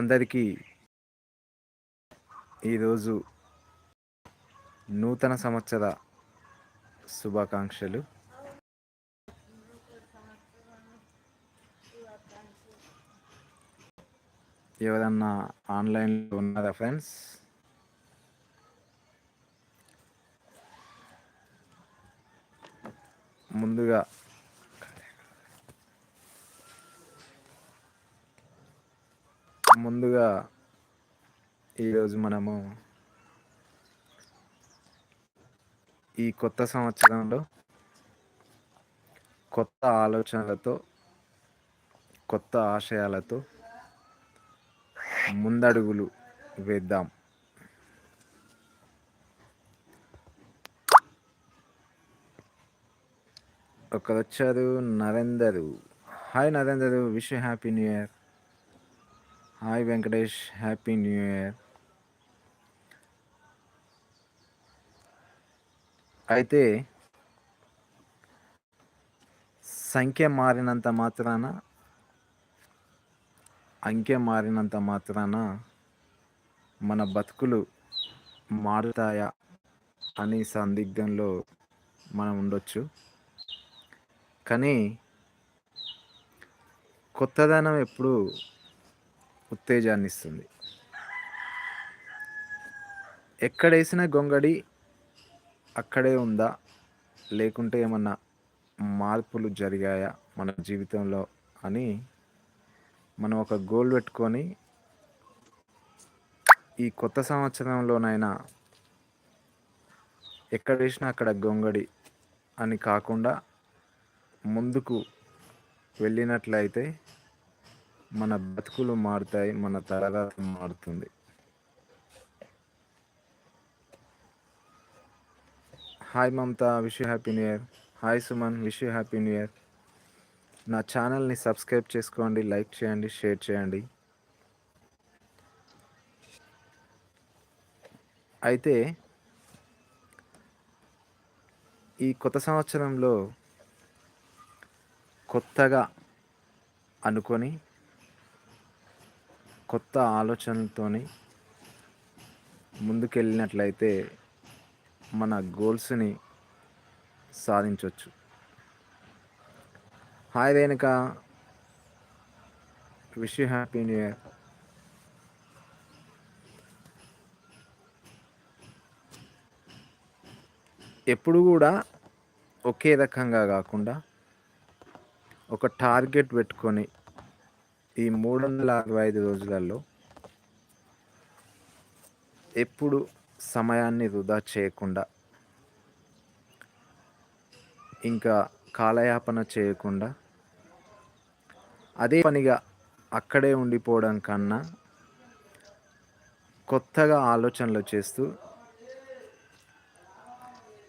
అందరికీ ఈరోజు నూతన సంవత్సర శుభాకాంక్షలు. ఎవరన్నా ఆన్లైన్లో ఉన్నారా ఫ్రెండ్స్? ముందుగా ముందుగా ఈరోజు మనము ఈ కొత్త సంవత్సరంలో కొత్త ఆలోచనలతో కొత్త ఆశయాలతో ముందడుగులు వేద్దాం. ఒకరు వచ్చారు Narender. Hi Narender wish happy new year. Hi Venkatesh happy new year అయితే సంఖ్య మారినంత మాత్రాన అంకె మారినంత మాత్రాన మన బతుకులు మారుతాయా అనే సందిగ్ధంలో మనం ఉండొచ్చు. కానీ కొత్తదనం ఎప్పుడు ఉత్తేజాన్ని ఇస్తుంది ఎక్కడేసిన గొంగడి అక్కడే ఉందా? లేకుంటే ఏమన్నా మార్పులు జరిగాయా మన జీవితంలో అని మనం ఒక గోల్ పెట్టుకొని ఈ కొత్త సంవత్సరంలోనైనా ఎక్కడ వేసినా అక్కడ గొంగడి అని కాకుండా ముందుకు వెళ్ళినట్లయితే మన బతుకులు మారుతాయి మన తరగతి మారుతుంది. Hi Mamata wish happy new year hi Suman wish happy new year నా ఛానల్ని సబ్స్క్రైబ్ చేసుకోండి లైక్ చేయండి షేర్ చేయండి. అయితే ఈ కొత్త సంవత్సరంలో కొత్తగా అనుకొని కొత్త ఆలోచనలతోని ముందుకెళ్ళినట్లయితే మన గోల్స్ని సాధించవచ్చు hi Renuka. Wish you happy new year ఎప్పుడు కూడా ఒకే రకంగా కాకుండా ఒక టార్గెట్ పెట్టుకొని ఈ మూడు వందల అరవై ఐదు రోజులలో ఎప్పుడు సమయాన్ని వృధా చేయకుండా ఇంకా కాలయాపన చేయకుండా అదే పనిగా అక్కడే ఉండిపోవడం కన్నా కొత్తగా ఆలోచనలు చేస్తూ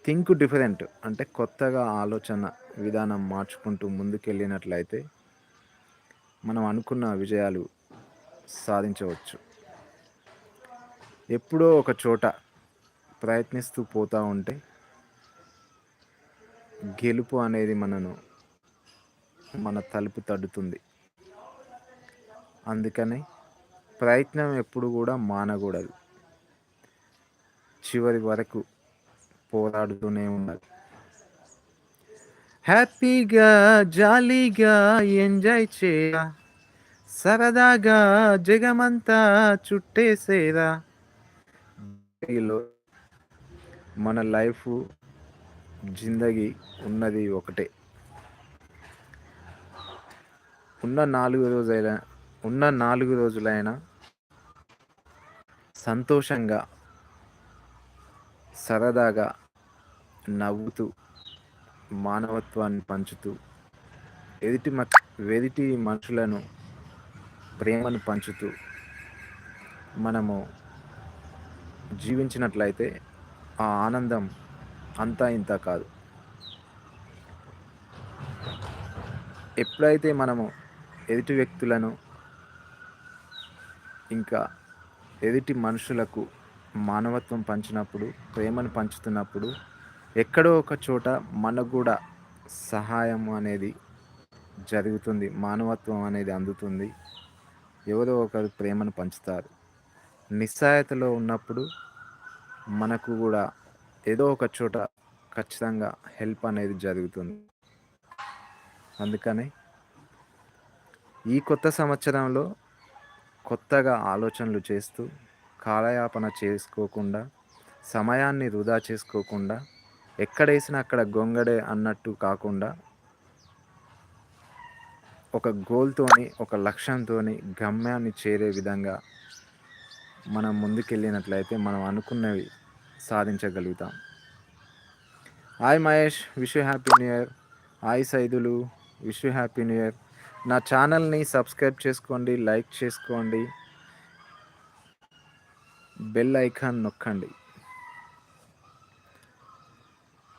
థింక్ డిఫరెంట్ అంటే కొత్తగా ఆలోచన విధానం మార్చుకుంటూ ముందుకెళ్ళినట్లయితే మనం అనుకున్న విజయాలు సాధించవచ్చు. ఎప్పుడో ఒక చోట ప్రయత్నిస్తూ పోతూ ఉంటే గెలుపు అనేది మనను మన తలుపు తడుతుంది. అందుకని ప్రయత్నం ఎప్పుడు కూడా మానకూడదు. చివరి వరకు పోరాడుతూనే ఉండాలి. హ్యాపీగా జాలీగా ఎంజాయ్ చేయ సరదాగా జగమంతా చుట్టేసేరా? మన లైఫ్ జిందగీ ఉన్నది ఒకటే. ఉన్న నాలుగు రోజులైనా ఉన్న నాలుగు రోజులైనా సంతోషంగా సరదాగా నవ్వుతూ మానవత్వాన్ని పంచుతూ ఎదుటి మ ఎదుటి మనుషులను ప్రేమను పంచుతూ మనము జీవించినట్లయితే ఆ ఆనందం అంతా ఇంత కాదు. ఎప్పుడైతే మనము ఎదుటి వ్యక్తులను ఇంకా ఎదుటి మనుషులకు మానవత్వం పంచినప్పుడు ప్రేమను పంచుతున్నప్పుడు ఎక్కడో ఒక చోట మనకు కూడా సహాయం అనేది జరుగుతుంది మానవత్వం అనేది అందుతుంది. ఎవరో ఒకరు ప్రేమను పంచుతారు. నిస్సాయతలో ఉన్నప్పుడు మనకు కూడా ఏదో ఒక చోట ఖచ్చితంగా హెల్ప్ అనేది జరుగుతుంది. అందుకని ఈ కొత్త సంవత్సరంలో కొత్తగా ఆలోచనలు చేస్తూ కాలయాపన చేసుకోకుండా సమయాన్ని వృధా చేసుకోకుండా ఎక్కడేసినా అక్కడ గొంగడే అన్నట్టు కాకుండా ఒక గోల్తోని ఒక లక్ష్యంతోని గమ్యాన్ని చేరే విధంగా మనం ముందుకెళ్ళినట్లయితే మనం అనుకున్నవి సాధించగలుగుతాం. Hi Mahesh wish happy new year. Hi Saidulu wish happy new year. నా ఛానల్ని సబ్స్క్రైబ్ చేసుకోండి లైక్ చేసుకోండి. బెల్ ఐకాన్ నొక్కండి.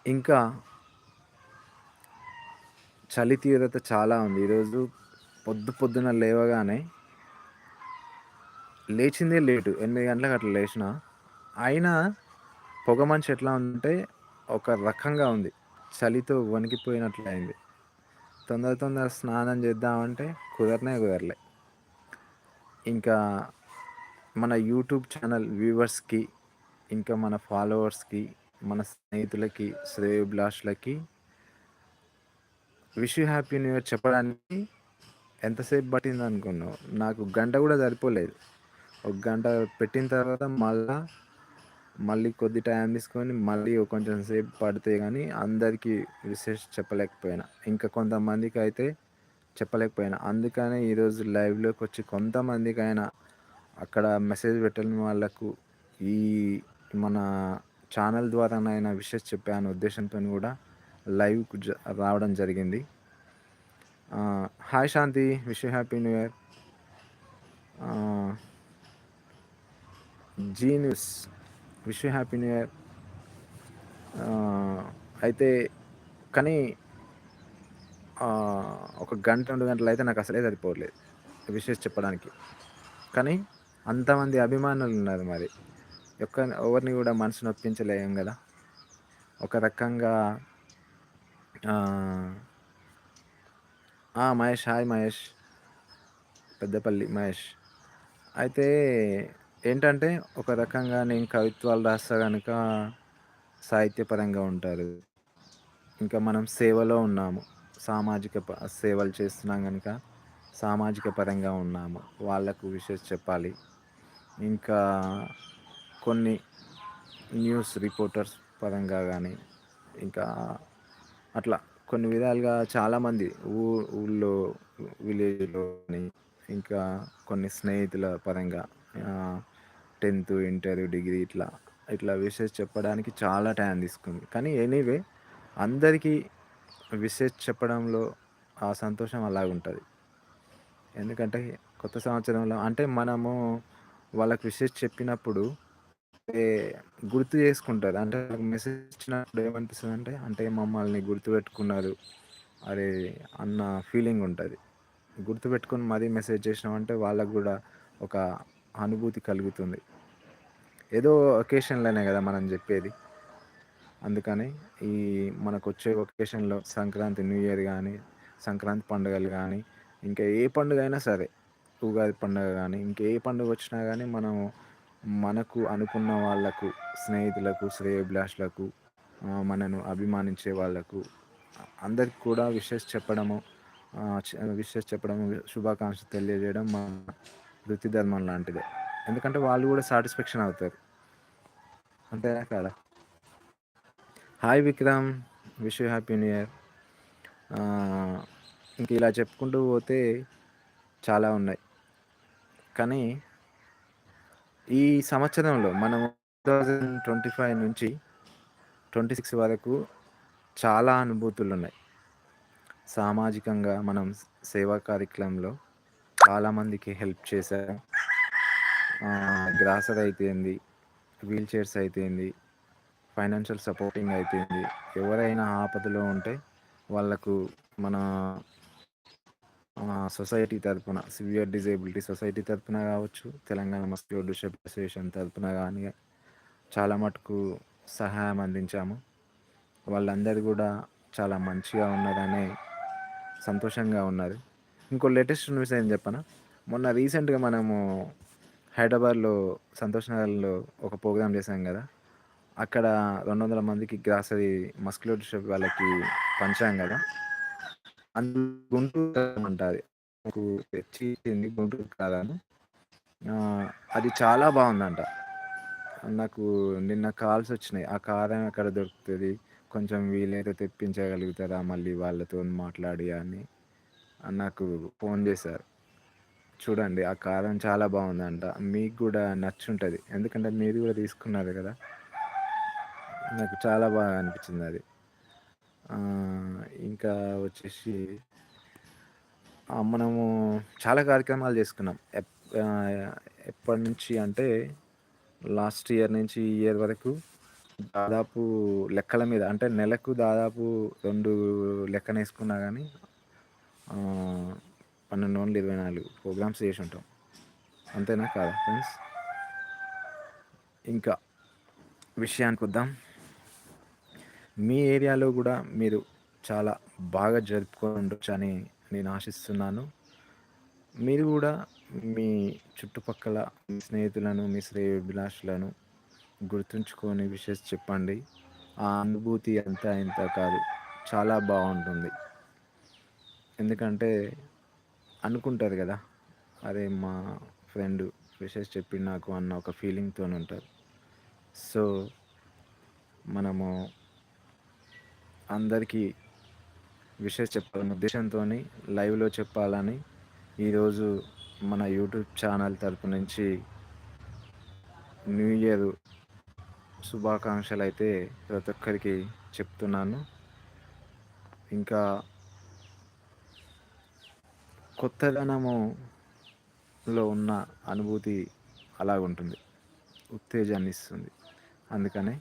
ఇంకా చలి తీవ్రత చాలా ఉంది. ఈరోజు పొద్దు పొద్దున లేవగానే లేచిందే లేటు. ఎనిమిది గంటలకు అట్లా లేచిన అయినా పొగ మంచి ఎట్లా ఉంటే ఒక రకంగా ఉంది. చలితో వణికిపోయినట్లు అయింది. తొందర తొందర స్నానం చేద్దామంటే కుదరనే కుదరలే. ఇంకా మన యూట్యూబ్ ఛానల్ వ్యూవర్స్కి ఇంకా మన ఫాలోవర్స్కి మన స్నేహితులకి శ్రేయోభిలాషులకి wish you happy new year చెప్పడానికి ఎంతసేపు పట్టింది అనుకున్నావు? నాకు గంట కూడా సరిపోలేదు. ఒక గంట పెట్టిన తర్వాత మళ్ళా మళ్ళీ కొద్ది టైం తీసుకొని మళ్ళీ కొంచెం సేపు పడితే కానీ అందరికీ విశేష చెప్పలేకపోయినా. ఇంకా కొంతమందికి అయితే చెప్పలేకపోయినా. అందుకనే ఈరోజు లైవ్లోకి వచ్చి కొంతమందికైనా అక్కడ మెసేజ్ పెట్టిన వాళ్ళకు ఈ మన ఛానల్ ద్వారా ఆయన విషెస్ చెప్పాను ఉద్దేశంతో కూడా లైవ్కు రావడం జరిగింది. Hi Shanti wish happy new year. Zee News wish happy new year. అయితే కానీ ఒక గంట రెండు గంటలు అయితే నాకు అసలే సరిపోవట్లేదు విషెస్ చెప్పడానికి. కానీ అంతమంది అభిమానులు ఉన్నారు మరి. యొక్క ఎవరిని కూడా మనసు నొప్పించలేం కదా. ఒక రకంగా మహేష్ హాయ్ మహేష్. పెద్దపల్లి మహేష్. అయితే ఏంటంటే ఒక రకంగా నేను కవిత్వాలు రాస్తా కనుక సాహిత్యపరంగా ఉంటారు. ఇంకా మనం సేవలో ఉన్నాము. సామాజిక సేవలు చేస్తున్నాం కనుక సామాజిక పరంగా ఉన్నాము. వాళ్ళకు విషయం చెప్పాలి. ఇంకా కొన్ని న్యూస్ రిపోర్టర్స్ పరంగా కానీ ఇంకా అట్లా కొన్ని విధాలుగా చాలామంది ఊ ఊళ్ళో విలేజ్లో ఇంకా కొన్ని స్నేహితుల పరంగా టెన్త్ ఇంటర్ డిగ్రీ ఇట్లా ఇట్లా విషెస్ చెప్పడానికి చాలా టైం తీసుకుంది. కానీ ఎనీవే అందరికీ విషెస్ చెప్పడంలో ఆ సంతోషం అలాగ ఉంటుంది. ఎందుకంటే కొత్త సంవత్సరంలో అంటే మనము వాళ్ళకి విషెస్ చెప్పినప్పుడు గుర్తు చేసుకుంటారు. అంటే మెసేజ్ ఇచ్చినప్పుడు ఏమనిపిస్తుంది అంటే అంటే మమ్మల్ని గుర్తుపెట్టుకున్నారు. అరే అన్న ఫీలింగ్ ఉంటుంది. గుర్తుపెట్టుకుని మరీ మెసేజ్ చేసినామంటే వాళ్ళకు కూడా ఒక అనుభూతి కలుగుతుంది. ఏదో ఒకేషన్లోనే కదా మనం చెప్పేది. అందుకని ఈ మనకు వచ్చే ఒకేషన్లో సంక్రాంతి న్యూ ఇయర్ కానీ సంక్రాంతి పండుగలు కానీ ఇంకా ఏ పండుగ అయినా సరే ఉగాది పండుగ కానీ ఇంకా ఏ పండుగ వచ్చినా కానీ మనం మనకు అనుకున్న వాళ్ళకు స్నేహితులకు శ్రేయభిలాషులకు మనను అభిమానించే వాళ్ళకు అందరికి కూడా విషెస్ చెప్పడము విషెస్ చెప్పడము శుభాకాంక్షలు తెలియజేయడం మా వృత్తి ధర్మం లాంటిదే. ఎందుకంటే వాళ్ళు కూడా సాటిస్ఫాక్షన్ అవుతారు. అంతేనా కదా? Hi Vikram wish happy new year. ఇంక ఇలా చెప్పుకుంటూ పోతే చాలా ఉన్నాయి. కానీ ఈ సంవత్సరంలో మనం టూ థౌజండ్ ట్వంటీ ఫైవ్ నుంచి ట్వంటీ సిక్స్ వరకు చాలా అనుభూతులు ఉన్నాయి సామాజికంగా మనం సేవా కార్యక్రమంలో చాలామందికి హెల్ప్ చేశారు గ్రాసర్ అయితేంది వీల్ చైర్స్ అయితేంది ఫైనాన్షియల్ సపోర్టింగ్ అయితేంది ఎవరైనా ఆపదలో ఉంటే వాళ్ళకు మన సొసైటీ తరపున సివియర్ డిజేబిలిటీ సొసైటీ తరపున కావచ్చు తెలంగాణ మస్క్యూర్ డిషప్ అసోసియేషన్ తరపున కానీ చాలా మటుకు సహాయం అందించాము. వాళ్ళందరూ కూడా చాలా మంచిగా ఉన్నారనే సంతోషంగా ఉన్నారు ఇంకో లేటెస్ట్ న్యూస్ ఏం చెప్పనా? మొన్న రీసెంట్‌గా మనము హైదరాబాద్‌లో సంతోష్ నగర్‌లో ఒక ప్రోగ్రామ్ చేశాం కదా? అక్కడ 200 మందికి గ్రాసరీ మస్క్యులర్ షాప్ వాళ్ళకి పంచాం కదా? అందులో గుంటూరు అంట అది. నాకు తెచ్చి ఇచ్చింది గుంటూరు కారము. అది చాలా బాగుందంట నాకు నిన్న కాల్స్ వచ్చినాయి. ఆ కారం ఎక్కడ దొరుకుతుంది కొంచెం వీలైతే తెప్పించగలుగుతారా? మళ్ళీ వాళ్ళతోని మాట్లాడి అని నాకు ఫోన్ చేశారు. చూడండి ఆ కారం చాలా బాగుందంట మీకు కూడా నచ్చుంటుంది ఎందుకంటే మీరు కూడా తీసుకున్నారు కదా నాకు చాలా బాగా అనిపించింది అది ఇంకా వచ్చేసి మనము చాలా కార్యక్రమాలు చేసుకున్నాం. ఎప్ నుంచి ఎప్పటినుంచి అంటే లాస్ట్ ఇయర్ నుంచి ఈ ఇయర్ వరకు దాదాపు లెక్కల మీద అంటే నెలకు దాదాపు రెండు లెక్కనేసుకున్నా కానీ పన్నెండు వందలు ఇరవై నాలుగు ప్రోగ్రామ్స్ చేసి ఉంటాం అంతేనా? కాదా ఫ్రెండ్స్? ఇంకా విషయానికి వద్దాం మీ ఏరియాలో కూడా మీరు చాలా బాగా జరుపుకొని ఉండొచ్చని నేను ఆశిస్తున్నాను. మీరు కూడా మీ చుట్టుపక్కల మీ స్నేహితులను, మీ శ్రేయోభిలాషులను గుర్తుంచుకొని విషెస్ చెప్పండి. ఆ అనుభూతి అంతా ఇంతా కాదు. చాలా బాగుంటుంది ఎందుకంటే అనుకుంటారు కదా అదే మా ఫ్రెండ్ విషెస్ చెప్పి నాకు అన్న ఒక ఫీలింగ్తో ఉంటారు సో మనము అందరికీ విషెస్ చెప్పాలనే ఉద్దేశంతోని లైవ్‌లో చెప్పాలని ఈరోజు మన యూట్యూబ్ ఛానల్ తరపు నుంచి న్యూ ఇయర్ శుభాకాంక్షలు అయితే ప్రతి ఒక్కరికి చెప్తున్నాను. ఇంకా కొత్తదనములో ఉన్న అనుభూతి అలాగుంటుంది. ఉత్తేజాన్నిస్తుంది. అందుకనే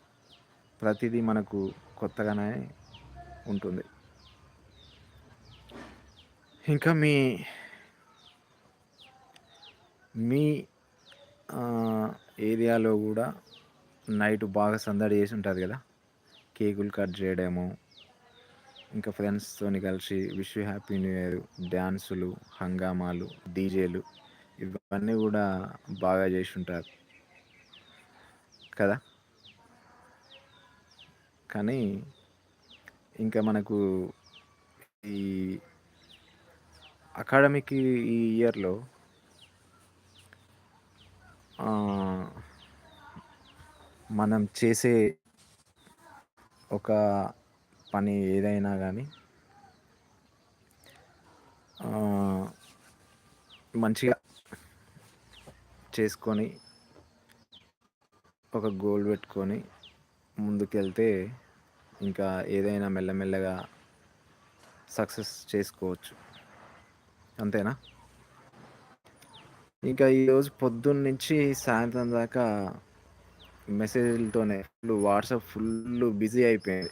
ప్రతిదీ మనకు కొత్తగానే ఉంటుంది. ఇంకా మీ మీ ఏరియాలో కూడా నైట్ బాగా సందడి చేసి ఉంటుంది కదా కేకులు కట్ చేయడము ఇంకా ఫ్రెండ్స్తో కలిసి విష్ హ్యాపీ న్యూ ఇయర్ డ్యాన్సులు హంగామాలు, డీజేలు ఇవన్నీ కూడా బాగా చేసి ఉంటారు కదా! కానీ ఇంకా మనకు ఈ అకాడమిక్ ఈ ఇయర్‌లో మనం చేసే ఒక పని ఏదైనా కానీ మంచిగా చేసుకొని ఒక గోల్ పెట్టుకొని ముందుకెళ్తే ఇంకా ఏదైనా మెల్లమెల్లగా సక్సెస్ చేసుకోవచ్చు. అంతేనా? ఇంకా ఈరోజు పొద్దున్నుంచి సాయంత్రం దాకా మెసేజ్‌లతోనే ఫుల్ వాట్సాప్ ఫుల్ బిజీ అయిపోయింది.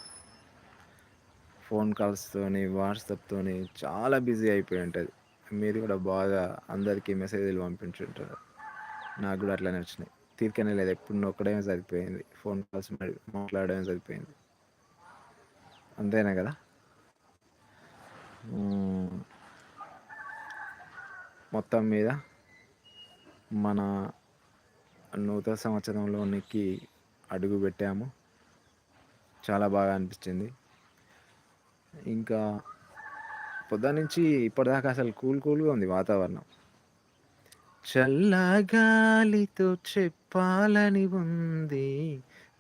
ఫోన్ కాల్స్‌తోని, వాట్సాప్‌తోని చాలా బిజీ అయిపోయి ఉంటుంది మీరు కూడా బాగా అందరికీ మెసేజ్‌లు పంపించుంటారు. నాకు కూడా అట్లా వచ్చినాయి. తీరికనే లేదు. ఎప్పుడు నొక్కడమే సరిపోయింది. ఫోన్ కాల్స్ మరి మాట్లాడడమే సరిపోయింది. అంతేనా కదా మొత్తం మీద మన నూతన సంవత్సరంలోనికి అడుగు పెట్టాము. చాలా బాగా అనిపించింది. ఇంకా పొద్దున్నుంచి ఇప్పటిదాకా అసలు కూల్ కూల్‌గా ఉంది వాతావరణం. చల్లగాలితో చెప్పాలని ఉంది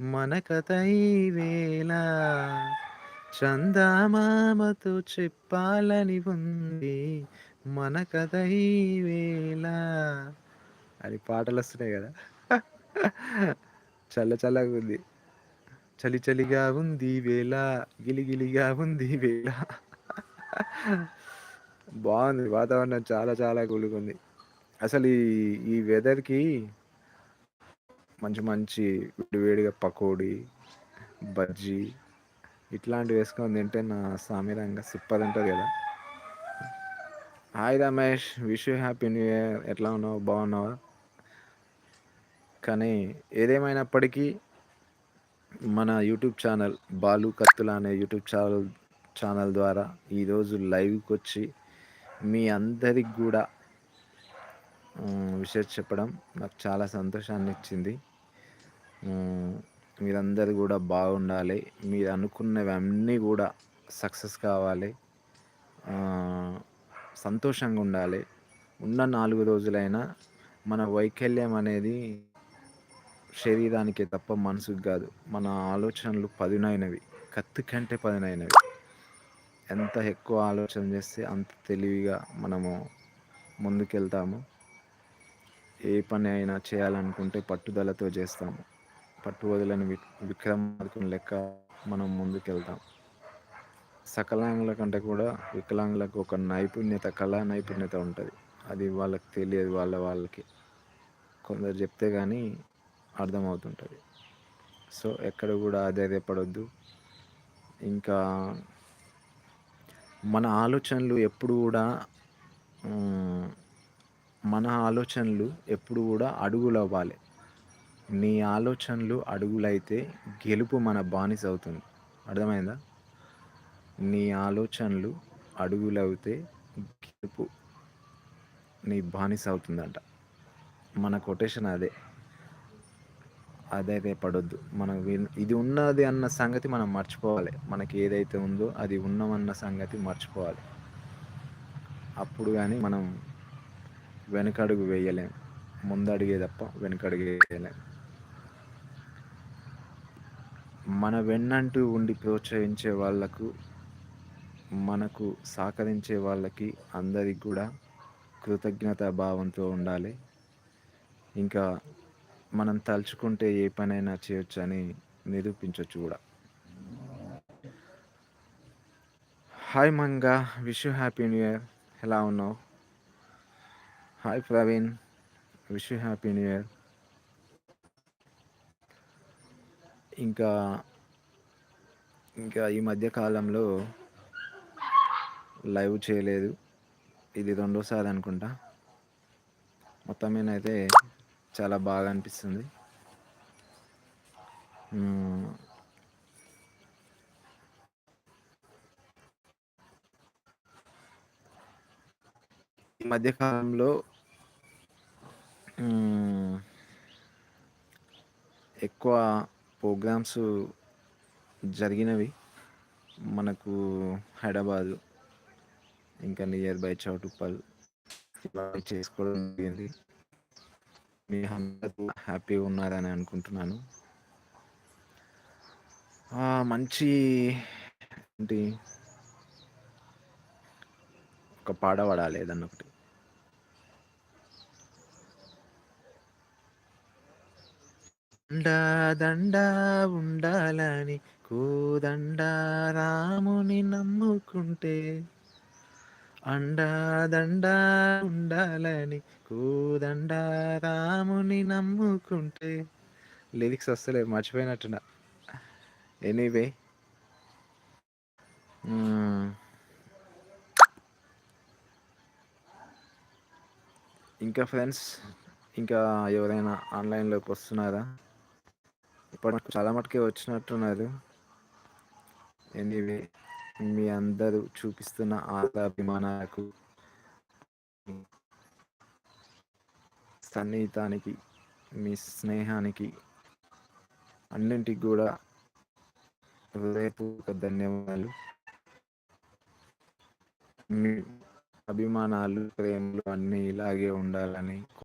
మన కథ ఈవేళ చందమామతో చెప్పాలని ఉంది మన కథ ఈవేళ అని పాటలు వస్తున్నాయి కదా. చల్ల చల్లగా ఉంది. చలి చలిగా ఉంది వేళ. గిలిగిలిగా ఉంది వేళ. బాగుంది. వాతావరణం చాలా చాలా కూల్‌గుంది. అసలు ఈ ఈ వెదర్‌కి మంచి మంచి వేడివేడిగా పకోడీ, బజ్జీ ఇట్లాంటివి వేసుకొని తింటే నా సామిరంగా సిప్పది ఉంటది కదా hi Ramesh! Wish you happy new year. ఎట్లా ఉన్నావు? బాగున్నావా? కానీ ఏదేమైనప్పటికీ మన యూట్యూబ్ ఛానల్ 'బాలు కత్తుల' అనే యూట్యూబ్ ఛానల్ ఛానల్ ద్వారా ఈరోజు లైవ్కి వచ్చి మీ అందరికి కూడా విషయం చెప్పడం నాకు చాలా సంతోషాన్ని ఇచ్చింది మీరందరూ కూడా బాగుండాలి. మీరు అనుకున్నవి అన్నీ కూడా సక్సెస్ కావాలి. సంతోషంగా ఉండాలి. ఉన్న నాలుగు రోజులైనా మన వైకల్యం అనేది శరీరానికి తప్ప మనసుకు కాదు. మన ఆలోచనలు పదునైనవి. కత్తి కంటే పదునైనవి. ఎంత ఎక్కువ ఆలోచన చేస్తే అంత తెలివిగా మనము ముందుకెళ్తాము. ఏ పని అయినా చేయాలనుకుంటే పట్టుదలతో చేస్తాము. పట్టు వదిలని విక్రమార్కుని లెక్క మనం ముందుకెళ్తాం. సకలాంగుల కంటే కూడా వికలాంగులకు ఒక నైపుణ్యత కళా నైపుణ్యత ఉంటుంది. అది వాళ్ళకి తెలియదు వాళ్ళ వాళ్ళకి. కొందరు చెప్తే కానీ అర్థమవుతుంటుంది. సో ఎక్కడ కూడా ఆధైర్యపడొద్దు ఇంకా మన ఆలోచనలు ఎప్పుడు కూడా మన ఆలోచనలు ఎప్పుడు కూడా అడుగులు అవ్వాలి నీ ఆలోచనలు అడుగులైతే గెలుపు మన బానిస అవుతుంది. అర్థమైందా? నీ ఆలోచనలు అడుగులవుతే గెలుపు నీ బానిస అవుతుందంట. మన కొటేషన్ అదే. అదైతే పడొద్దు. మనం ఇది ఉన్నది అన్న సంగతి మనం మర్చిపోవాలి. మనకి ఏదైతే ఉందో అది ఉన్నమన్న సంగతి మర్చిపోవాలి. అప్పుడు కానీ మనం వెనకడుగు వేయలేం. ముందడిగే తప్ప వెనకడుగు వేయలేం. మన వెన్నంటూ ఉండి ప్రోత్సహించే వాళ్ళకు మనకు సహకరించే వాళ్ళకి అందరికి కూడా కృతజ్ఞత భావంతో ఉండాలి. ఇంకా మనం తలుచుకుంటే ఏ పనైనా చేయొచ్చు అని నిరూపించవచ్చు కూడా. Hi Manga wish you happy new year. ఎలా ఉన్నావు? Hi Praveen wish you happy new year. ఇంకా ఇంకా ఈ మధ్య కాలంలో లైవ్ చేయలేదు. ఇది రెండోసారి అనుకుంటా. మొత్తం మీద అయితే చాలా బాగా అనిపిస్తుంది. ఈ మధ్యకాలంలో ఎక్కువ ప్రోగ్రామ్స్ జరిగినవి. మనకు హైదరాబాదు ఇంకా నియర్ బై చౌటుప్పల్ చేసుకోవడం జరిగింది. మీ అందరూ హ్యాపీగా ఉన్నారని అనుకుంటున్నాను. మంచి ఏంటి? ఒక పాట పడాలి ఏదన్నా ఒకటి. దండ ఉండాలని కోదండ రాముని నమ్ముకుంటే. అండాదండ ఉండాలని కూదండ రాముని నమ్ముకుంటే. లిరిక్స్ వస్తలేదు మర్చిపోయినట్టున్నా. ఎనీవే. ఇంకా ఫ్రెండ్స్ ఇంకా ఎవరైనా ఆన్లైన్లోకి వస్తున్నారా? ఇప్పటికి చాలా మటుకే వచ్చినట్టున్నారు. ఎనీవే మీ అందరూ చూపిస్తున్న ఆదాభిమానాలకు సన్నిహితానికి మీ స్నేహానికి అన్నింటికి కూడా హృదయపూర్వక ధన్యవాదాలు. మీ అభిమానాలు ప్రేమలు అన్నీ ఇలాగే ఉండాలని